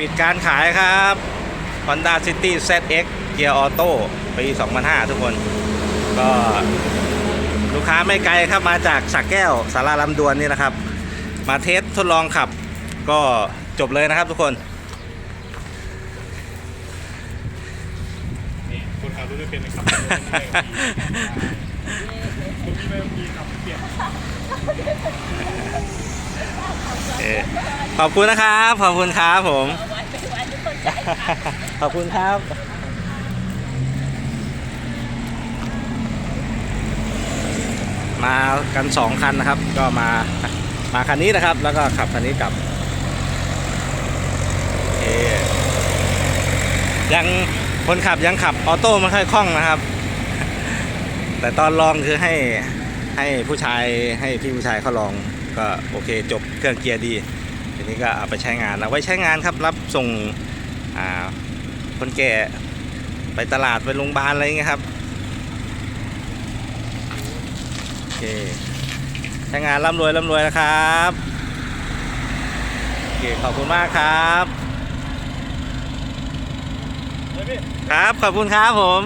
ปิดการขายครับ Honda City ZX เกียร์ออโต้ปี 2005 ทุกคน ก็ลูกค้าไม่ไกลครับมาจากสักแก้วสาราลำดวนนี่นะครับ มาเทสทดลองขับ ก็จบเลยนะครับทุกคนนี่คนขับรถไม่เป็นนะครับคนที่ไม่มีขับเปลี่ยนเอ่อขอบคุณนะครับ ขอบคุณครับผม ขอบคุณครับ มากันสองคันนะครับ ก็มามาคันนี้นะครับ แล้วก็ขับคันนี้กลับยังคนขับยังขับออโต้ไม่ค่อยคล่องนะครับ แต่ตอนลองคือให้ให้ผู้ชายให้พี่ผู้ชายเขาลองก็โอเคจบเครื่องเกียร์ดี ทีนี้ก็เอาไปใช้งานเอาไว้ใช้งานครับรับส่ง อ่าคนแก่ไปตลาดไปโรงพยาบาลอะไรอย่างเงี้ยครับโอเคใช้งานร่ำรวยร่ำรวยนะครับโอเคขอบคุณมากครับเลยพี่ครับขอบคุณครับผม